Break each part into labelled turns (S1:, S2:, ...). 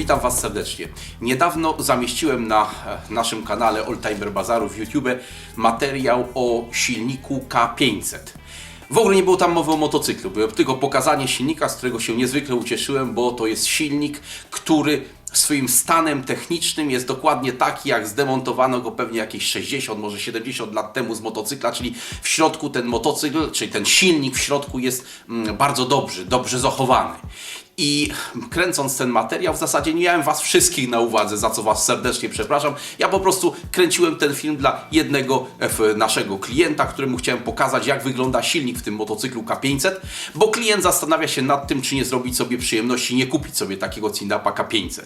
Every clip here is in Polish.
S1: witam Was serdecznie. Niedawno zamieściłem na e, naszym kanale Oldtimer Bazaru w YouTube materiał o silniku K500. W ogóle nie było tam mowy o motocyklu, było tylko pokazanie silnika, z którego się niezwykle ucieszyłem, bo to jest silnik, który swoim stanem technicznym jest dokładnie taki, jak zdemontowano go pewnie jakieś 60, może 70 lat temu z motocykla, czyli w środku ten motocykl, czyli ten silnik w środku jest mm, bardzo dobry, dobrze zachowany. I kręcąc ten materiał, w zasadzie nie miałem Was wszystkich na uwadze, za co Was serdecznie przepraszam. Ja po prostu kręciłem ten film dla jednego e, naszego klienta, któremu chciałem pokazać, jak wygląda silnik w tym motocyklu K500, bo klient zastanawia się nad tym, czy nie zrobić sobie przyjemności, nie kupić sobie takiego Cindapa K500.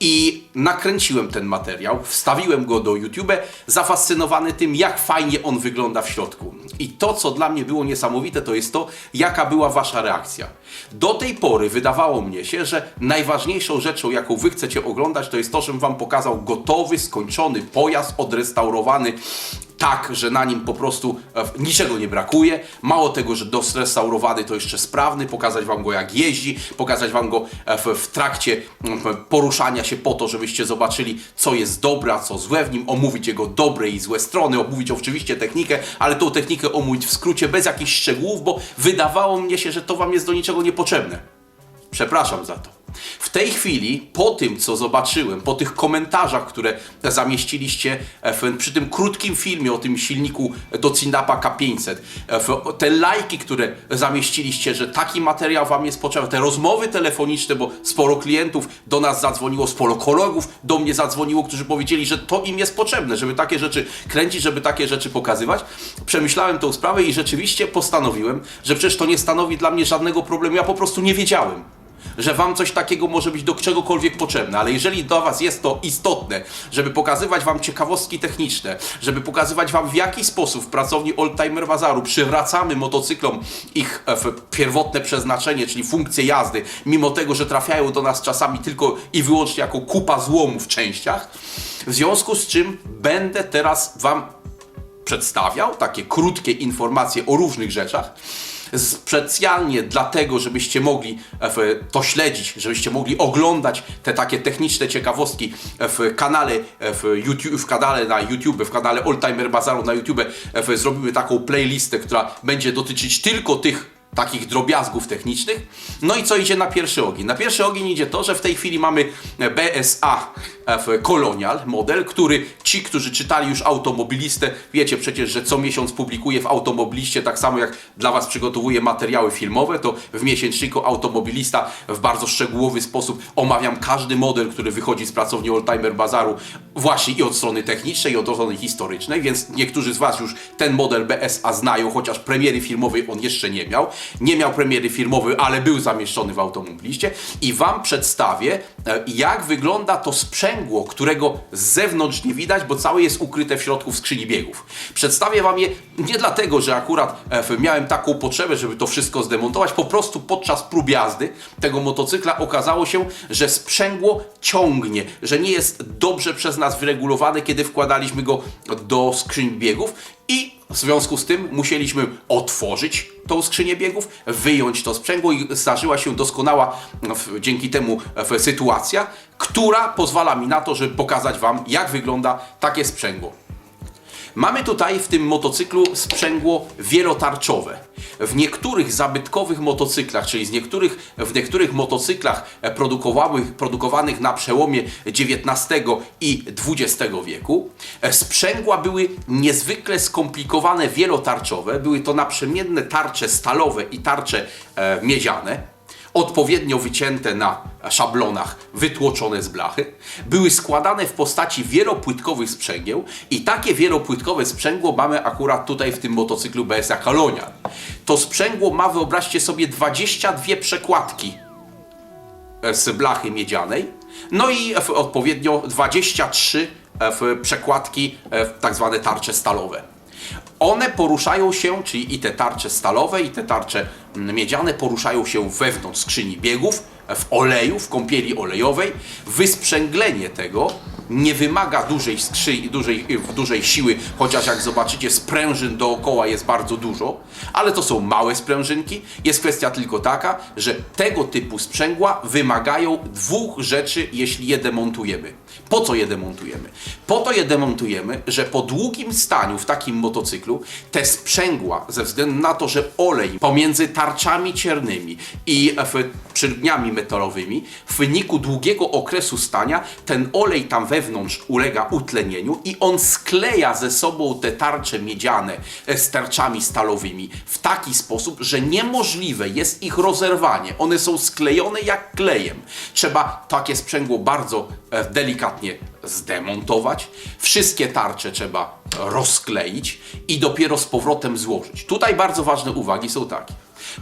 S1: I nakręciłem ten materiał, wstawiłem go do YouTube, zafascynowany tym, jak fajnie on wygląda w środku. I to, co dla mnie było niesamowite, to jest to, jaka była Wasza reakcja. Do tej pory wydawało mnie się, że najważniejszą rzeczą, jaką Wy chcecie oglądać, to jest to, żebym Wam pokazał gotowy, skończony pojazd, odrestaurowany tak, że na nim po prostu e, niczego nie brakuje. Mało tego, że dosrestaurowany to jeszcze sprawny, pokazać Wam go jak jeździ, pokazać Wam go e, w, w trakcie poruszania się po to, żebyście zobaczyli, co jest dobre, a co złe w nim, omówić jego dobre i złe strony, omówić oczywiście technikę, ale tą technikę omówić w skrócie, bez jakichś szczegółów, bo wydawało mnie się, że to Wam jest do niczego niepotrzebne. Przepraszam za to. W tej chwili, po tym co zobaczyłem, po tych komentarzach, które zamieściliście e, w, przy tym krótkim filmie o tym silniku do Cindapa K500, e, w, te lajki, które zamieściliście, że taki materiał Wam jest potrzebny, te rozmowy telefoniczne, bo sporo klientów do nas zadzwoniło, sporo kolegów do mnie zadzwoniło, którzy powiedzieli, że to im jest potrzebne, żeby takie rzeczy kręcić, żeby takie rzeczy pokazywać. Przemyślałem tą sprawę i rzeczywiście postanowiłem, że przecież to nie stanowi dla mnie żadnego problemu. Ja po prostu nie wiedziałem że Wam coś takiego może być do czegokolwiek potrzebne, ale jeżeli dla Was jest to istotne, żeby pokazywać Wam ciekawostki techniczne, żeby pokazywać Wam w jaki sposób w pracowni Oldtimer Bazaru przywracamy motocyklom ich e, pierwotne przeznaczenie, czyli funkcję jazdy, mimo tego, że trafiają do nas czasami tylko i wyłącznie jako kupa złomu w częściach, w związku z czym będę teraz Wam przedstawiał takie krótkie informacje o różnych rzeczach, specjalnie dlatego, żebyście mogli e, to śledzić, żebyście mogli oglądać te takie techniczne ciekawostki e, w kanale, e, w, YouTube, w kanale na YouTube, w kanale Oldtimer Bazaru na YouTube. Zrobimy taką playlistę, która będzie dotyczyć tylko tych takich drobiazgów technicznych. No i co idzie na pierwszy ogień? Na pierwszy ogień idzie to, że w tej chwili mamy BSA w Colonial model, który ci, którzy czytali już Automobilistę, wiecie przecież, że co miesiąc publikuję w Automobiliście, tak samo jak dla Was przygotowuję materiały filmowe, to w miesięczniku Automobilista w bardzo szczegółowy sposób omawiam każdy model, który wychodzi z pracowni Oldtimer Bazaru, właśnie i od strony technicznej, i od strony historycznej, więc niektórzy z Was już ten model BSA znają, chociaż premiery filmowej on jeszcze nie miał. Nie miał premiery filmowej, ale był zamieszczony w Automobiliście. I Wam przedstawię, e, jak wygląda to sprzęgło, którego z zewnątrz nie widać, bo całe jest ukryte w środku w skrzyni biegów. Przedstawię Wam je nie dlatego, że akurat e, miałem taką potrzebę, żeby to wszystko zdemontować, po prostu podczas prób jazdy tego motocykla okazało się, że sprzęgło ciągnie, że nie jest dobrze przez nas wyregulowane, kiedy wkładaliśmy go do skrzyń biegów i w związku z tym musieliśmy otworzyć tą skrzynię biegów, wyjąć to sprzęgło i zdarzyła się doskonała dzięki temu sytuacja, która pozwala mi na to, żeby pokazać Wam, jak wygląda takie sprzęgło. Mamy tutaj w tym motocyklu sprzęgło wielotarczowe. W niektórych zabytkowych motocyklach, czyli z niektórych, w niektórych motocyklach e, produkowanych, produkowanych na przełomie XIX i XX wieku, e, sprzęgła były niezwykle skomplikowane, wielotarczowe. Były to naprzemienne tarcze stalowe i tarcze e, miedziane odpowiednio wycięte na szablonach, wytłoczone z blachy, były składane w postaci wielopłytkowych sprzęgieł i takie wielopłytkowe sprzęgło mamy akurat tutaj w tym motocyklu BSA Colonial. To sprzęgło ma, wyobraźcie sobie, 22 przekładki e, z blachy miedzianej, no i odpowiednio 23 w przekładki e, tak zwane tarcze stalowe. One poruszają się, czyli i te tarcze stalowe, i te tarcze mm, miedziane poruszają się wewnątrz skrzyni biegów, w oleju, w kąpieli olejowej. Wysprzęglenie tego nie wymaga dużej skrzy, dużej, dużej siły, chociaż jak zobaczycie sprężyn dookoła jest bardzo dużo, ale to są małe sprężynki. Jest kwestia tylko taka, że tego typu sprzęgła wymagają dwóch rzeczy, jeśli je demontujemy. Po co je demontujemy? Po to je demontujemy, że po długim staniu w takim motocyklu te sprzęgła, ze względu na to, że olej pomiędzy tarczami ciernymi i w przylgniami metalowymi, w wyniku długiego okresu stania, ten olej tam wewnątrz ulega utlenieniu i on skleja ze sobą te tarcze miedziane e, z tarczami stalowymi w taki sposób, że niemożliwe jest ich rozerwanie. One są sklejone jak klejem. Trzeba takie sprzęgło bardzo e, delikatnie zdemontować. Wszystkie tarcze trzeba rozkleić i dopiero z powrotem złożyć. Tutaj bardzo ważne uwagi są takie.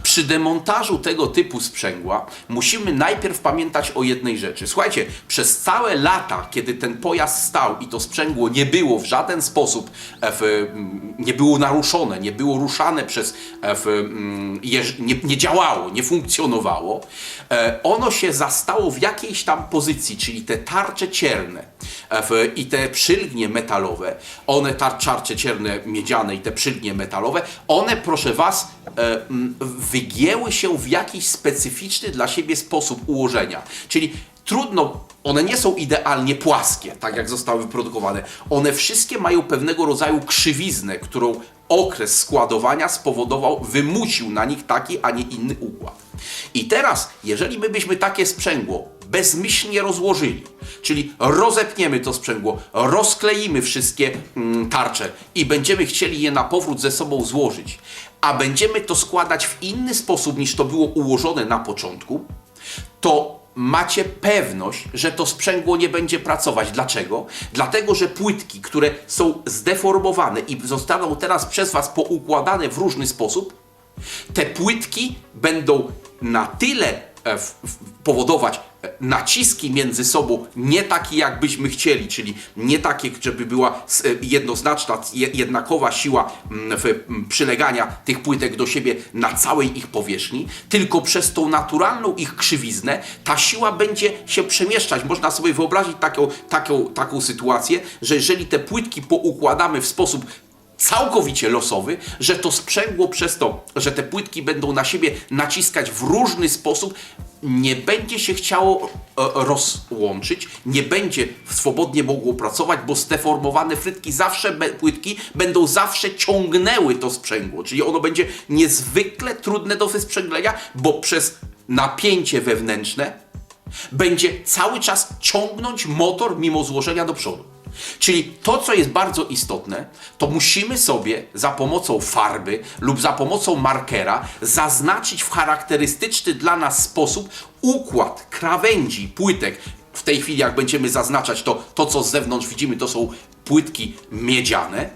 S1: Przy demontażu tego typu sprzęgła musimy najpierw pamiętać o jednej rzeczy. Słuchajcie, przez całe lata, kiedy ten pojazd stał i to sprzęgło nie było w żaden sposób, e, w, mm, nie było naruszone, nie było ruszane przez, e, w, mm, nie, nie działało, nie funkcjonowało, e, ono się zastało w jakiejś tam pozycji, czyli te tarcze cierne w, i te przylgnie metalowe, one tarcze cierne miedziane i te przylgnie metalowe, one proszę Was e, m, wygięły się w jakiś specyficzny dla siebie sposób ułożenia. Czyli trudno, one nie są idealnie płaskie, tak jak zostały wyprodukowane. One wszystkie mają pewnego rodzaju krzywiznę, którą okres składowania spowodował, wymusił na nich taki, a nie inny układ. I teraz, jeżeli my byśmy takie sprzęgło bezmyślnie rozłożyli, czyli rozepniemy to sprzęgło, rozkleimy wszystkie mm, tarcze i będziemy chcieli je na powrót ze sobą złożyć, a będziemy to składać w inny sposób niż to było ułożone na początku, to macie pewność, że to sprzęgło nie będzie pracować. Dlaczego? Dlatego, że płytki, które są zdeformowane i zostaną teraz przez Was poukładane w różny sposób, te płytki będą na tyle e, powodować naciski między sobą nie takie jakbyśmy chcieli, czyli nie takie, żeby była e, jednoznaczna, je- jednakowa siła mm, w, m, przylegania tych płytek do siebie na całej ich powierzchni, tylko przez tą naturalną ich krzywiznę ta siła będzie się przemieszczać. Można sobie wyobrazić taką, taką, taką sytuację, że jeżeli te płytki poukładamy w sposób całkowicie losowy, że to sprzęgło przez to, że te płytki będą na siebie naciskać w różny sposób, nie będzie się chciało e, rozłączyć, nie będzie swobodnie mogło pracować, bo zdeformowane frytki zawsze, płytki będą zawsze ciągnęły to sprzęgło, czyli ono będzie niezwykle trudne do wysprzęglenia, bo przez napięcie wewnętrzne będzie cały czas ciągnąć motor mimo złożenia do przodu. Czyli to, co jest bardzo istotne, to musimy sobie za pomocą farby lub za pomocą markera zaznaczyć w charakterystyczny dla nas sposób układ krawędzi płytek. W tej chwili, jak będziemy zaznaczać to, to co z zewnątrz widzimy, to są płytki miedziane,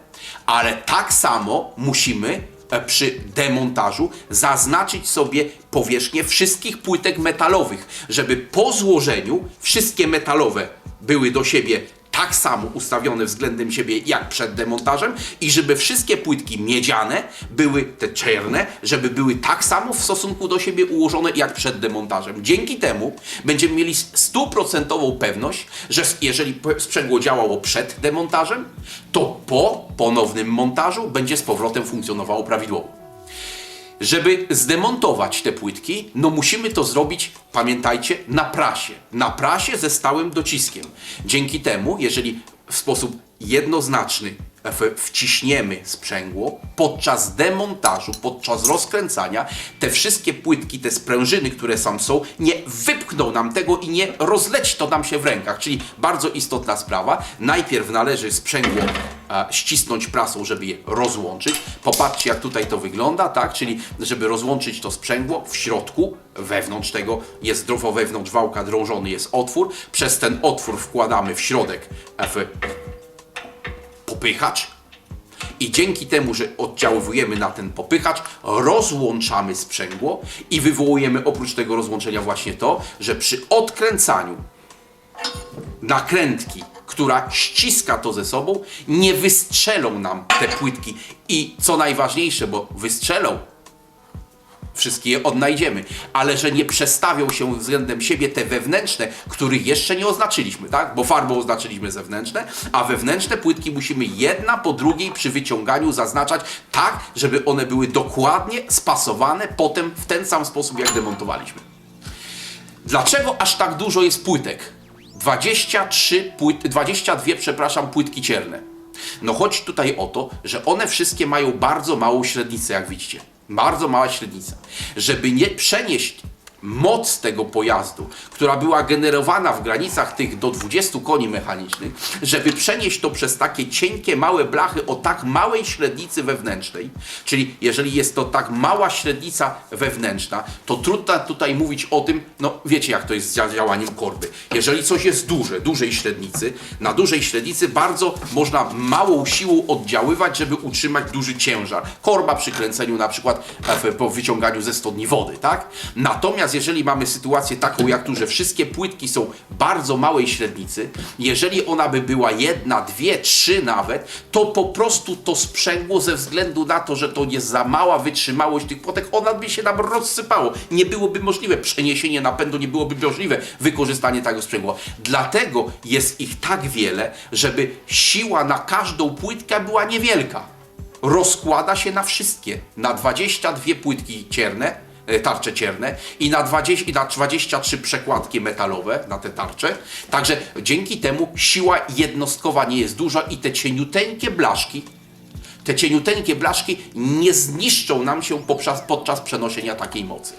S1: ale tak samo musimy e, przy demontażu zaznaczyć sobie powierzchnię wszystkich płytek metalowych, żeby po złożeniu wszystkie metalowe były do siebie tak samo ustawione względem siebie jak przed demontażem i żeby wszystkie płytki miedziane były te czerne, żeby były tak samo w stosunku do siebie ułożone jak przed demontażem. Dzięki temu będziemy mieli stuprocentową pewność, że jeżeli sprzęgło działało przed demontażem, to po ponownym montażu będzie z powrotem funkcjonowało prawidłowo. Żeby zdemontować te płytki, no musimy to zrobić, pamiętajcie, na prasie. Na prasie ze stałym dociskiem. Dzięki temu, jeżeli w sposób jednoznaczny wciśniemy sprzęgło, podczas demontażu, podczas rozkręcania, te wszystkie płytki, te sprężyny, które tam są, nie wypchną nam tego i nie rozleci to nam się w rękach. Czyli bardzo istotna sprawa. Najpierw należy sprzęgło e, ścisnąć prasą, żeby je rozłączyć. Popatrzcie, jak tutaj to wygląda, tak? Czyli, żeby rozłączyć to sprzęgło, w środku, wewnątrz tego jest zdrowo wewnątrz wałka drążony jest otwór. Przez ten otwór wkładamy w środek e, popychacz. I dzięki temu, że oddziaływujemy na ten popychacz, rozłączamy sprzęgło i wywołujemy oprócz tego rozłączenia właśnie to, że przy odkręcaniu nakrętki, która ściska to ze sobą, nie wystrzelą nam te płytki. I co najważniejsze, bo wystrzelą, wszystkie je odnajdziemy, ale że nie przestawią się względem siebie te wewnętrzne, których jeszcze nie oznaczyliśmy, tak? Bo farbą oznaczyliśmy zewnętrzne, a wewnętrzne płytki musimy jedna po drugiej przy wyciąganiu zaznaczać tak, żeby one były dokładnie spasowane potem w ten sam sposób, jak demontowaliśmy. Dlaczego aż tak dużo jest płytek? 23 płyt, 22, przepraszam, płytki cierne. No chodzi tutaj o to, że one wszystkie mają bardzo małą średnicę, jak widzicie. Bardzo mała średnica. Żeby nie przenieść moc tego pojazdu, która była generowana w granicach tych do 20 koni mechanicznych, żeby przenieść to przez takie cienkie, małe blachy o tak małej średnicy wewnętrznej, czyli jeżeli jest to tak mała średnica wewnętrzna, to trudno tutaj mówić o tym, no wiecie jak to jest z działaniem korby. Jeżeli coś jest duże, dużej średnicy, na dużej średnicy bardzo można małą siłą oddziaływać, żeby utrzymać duży ciężar. Korba przy kręceniu na przykład e, po wyciąganiu ze studni wody, tak? Natomiast jeżeli mamy sytuację taką jak tu, że wszystkie płytki są bardzo małej średnicy, jeżeli ona by była jedna, dwie, trzy nawet, to po prostu to sprzęgło ze względu na to, że to jest za mała wytrzymałość tych płotek, ona by się nam rozsypało. Nie byłoby możliwe przeniesienie napędu, nie byłoby możliwe wykorzystanie tego sprzęgła. Dlatego jest ich tak wiele, żeby siła na każdą płytkę była niewielka rozkłada się na wszystkie. Na 22 płytki cierne, tarcze cierne i na, 20, i na 23 przekładki metalowe na te tarcze. Także dzięki temu siła jednostkowa nie jest duża i te cieniuteńkie blaszki, te cieniuteńkie blaszki nie zniszczą nam się podczas przenoszenia takiej mocy.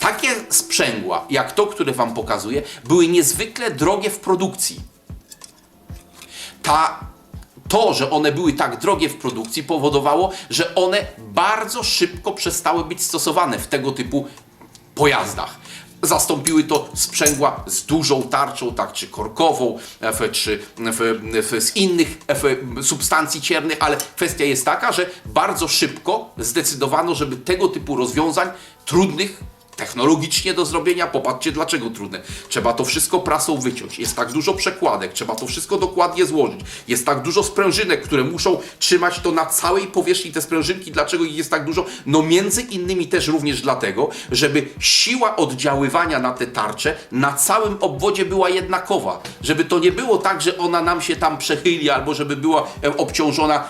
S1: Takie sprzęgła, jak to, które Wam pokazuję, były niezwykle drogie w produkcji ta, to, że one były tak drogie w produkcji, powodowało, że one bardzo szybko przestały być stosowane w tego typu pojazdach. Zastąpiły to sprzęgła z dużą tarczą, tak, czy korkową, f, czy f, f, z innych f, substancji ciernych, ale kwestia jest taka, że bardzo szybko zdecydowano, żeby tego typu rozwiązań trudnych technologicznie do zrobienia. Popatrzcie, dlaczego trudne. Trzeba to wszystko prasą wyciąć. Jest tak dużo przekładek, trzeba to wszystko dokładnie złożyć. Jest tak dużo sprężynek, które muszą trzymać to na całej powierzchni te sprężynki. Dlaczego ich jest tak dużo? No między innymi też również dlatego, żeby siła oddziaływania na te tarcze na całym obwodzie była jednakowa. Żeby to nie było tak, że ona nam się tam przechyli, albo żeby była e, obciążona,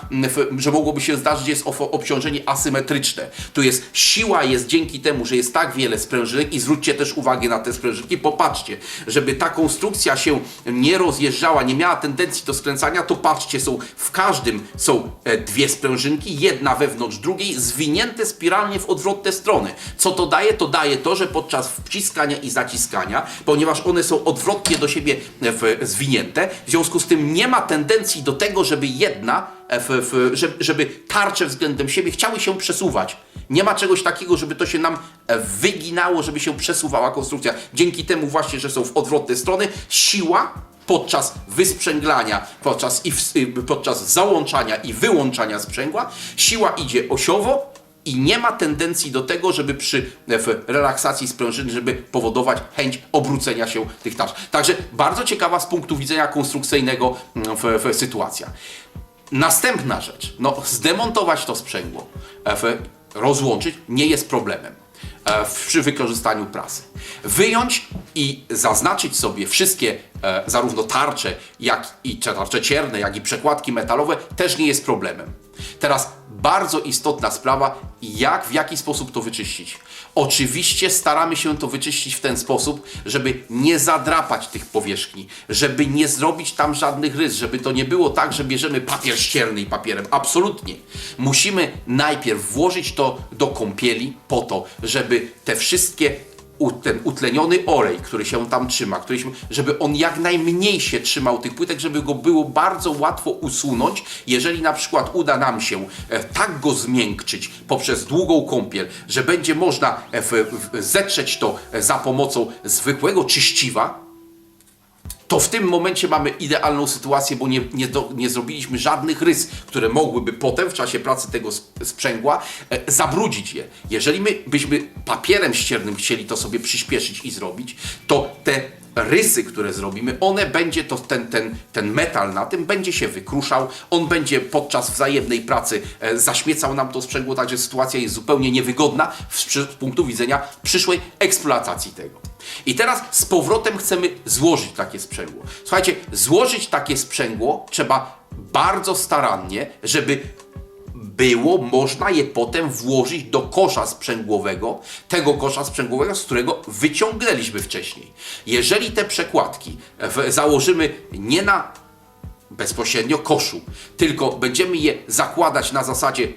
S1: że mogłoby się zdarzyć, że jest obciążenie asymetryczne. Tu jest siła jest dzięki temu, że jest tak wiele sprężynek i zwróćcie też uwagę na te sprężynki, popatrzcie, żeby ta konstrukcja się nie rozjeżdżała, nie miała tendencji do skręcania, to patrzcie, są w każdym są e, dwie sprężynki, jedna wewnątrz drugiej, zwinięte spiralnie w odwrotne strony. Co to daje? To daje to, że podczas wciskania i zaciskania, ponieważ one są odwrotnie do siebie e, zwinięte, w związku z tym nie ma tendencji do tego, żeby jedna żeby, tarcze względem siebie chciały się przesuwać. Nie ma czegoś takiego, żeby to się nam e, wyginało, żeby się przesuwała konstrukcja. Dzięki temu właśnie, że są w odwrotne strony, siła podczas wysprzęglania, podczas, i ws- y, podczas załączania i wyłączania sprzęgła, siła idzie osiowo i nie ma tendencji do tego, żeby przy e, w relaksacji sprężyny, żeby powodować chęć obrócenia się tych tarcz. Także bardzo ciekawa z punktu widzenia konstrukcyjnego mm, w, w sytuacja. Następna rzecz, no zdemontować to sprzęgło, e, rozłączyć nie jest problemem e, przy wykorzystaniu prasy. Wyjąć i zaznaczyć sobie wszystkie e, zarówno tarcze, jak i tarcze cierne, jak i przekładki metalowe też nie jest problemem. Teraz bardzo istotna sprawa, jak, w jaki sposób to wyczyścić. Oczywiście staramy się to wyczyścić w ten sposób, żeby nie zadrapać tych powierzchni, żeby nie zrobić tam żadnych rys, żeby to nie było tak, że bierzemy papier ścierny i papierem. Absolutnie. Musimy najpierw włożyć to do kąpieli po to, żeby te wszystkie ten utleniony olej, który się tam trzyma, który się, żeby on jak najmniej się trzymał tych płytek, żeby go było bardzo łatwo usunąć, jeżeli na przykład uda nam się e, tak go zmiękczyć poprzez długą kąpiel, że będzie można e, zetrzeć to e, za pomocą zwykłego czyściwa, to w tym momencie mamy idealną sytuację, bo nie, nie, do, nie zrobiliśmy żadnych rys, które mogłyby potem w czasie pracy tego sp- sprzęgła e, zabrudzić je. Jeżeli my byśmy papierem ściernym chcieli to sobie przyspieszyć i zrobić, to te rysy, które zrobimy, one będzie to, ten, ten, ten metal na tym będzie się wykruszał, on będzie podczas wzajemnej pracy e, zaśmiecał nam to sprzęgło, także sytuacja jest zupełnie niewygodna z, z punktu widzenia przyszłej eksploatacji tego. I teraz z powrotem chcemy złożyć takie sprzęgło. Słuchajcie, złożyć takie sprzęgło trzeba bardzo starannie, żeby było można je potem włożyć do kosza sprzęgłowego, tego kosza sprzęgłowego, z którego wyciągnęliśmy wcześniej. Jeżeli te przekładki w, założymy nie na bezpośrednio koszu, tylko będziemy je zakładać na zasadzie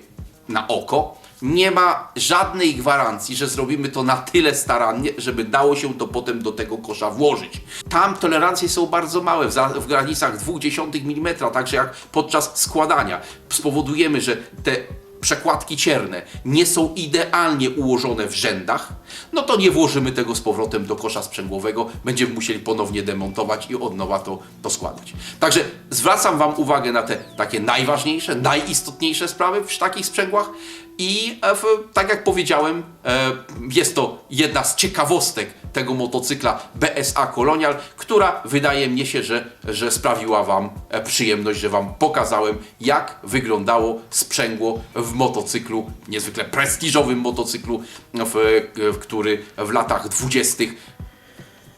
S1: na oko, nie ma żadnej gwarancji, że zrobimy to na tyle starannie, żeby dało się to potem do tego kosza włożyć. Tam tolerancje są bardzo małe, w, w granicach 0,2 mm, także jak podczas składania spowodujemy, że te przekładki cierne nie są idealnie ułożone w rzędach, no to nie włożymy tego z powrotem do kosza sprzęgłowego, będziemy musieli ponownie demontować i od nowa to, to składać. Także zwracam Wam uwagę na te takie najważniejsze, najistotniejsze sprawy w takich sprzęgłach i e, tak jak powiedziałem, e, jest to jedna z ciekawostek tego motocykla BSA Colonial, która wydaje mi się, że, że sprawiła Wam e, przyjemność, że Wam pokazałem, jak wyglądało sprzęgło w motocyklu, niezwykle prestiżowym motocyklu, w, w, który w latach dwudziestych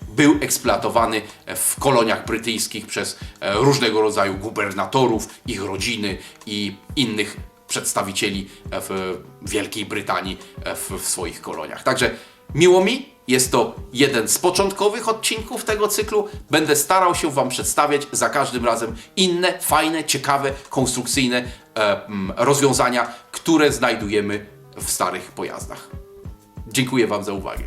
S1: był eksploatowany w koloniach brytyjskich przez różnego rodzaju gubernatorów, ich rodziny i innych przedstawicieli e, w Wielkiej Brytanii e, w, w swoich koloniach. Także miło mi, jest to jeden z początkowych odcinków tego cyklu. Będę starał się Wam przedstawiać za każdym razem inne, fajne, ciekawe, konstrukcyjne e, mm, rozwiązania, które znajdujemy w starych pojazdach. Dziękuję Wam za uwagę.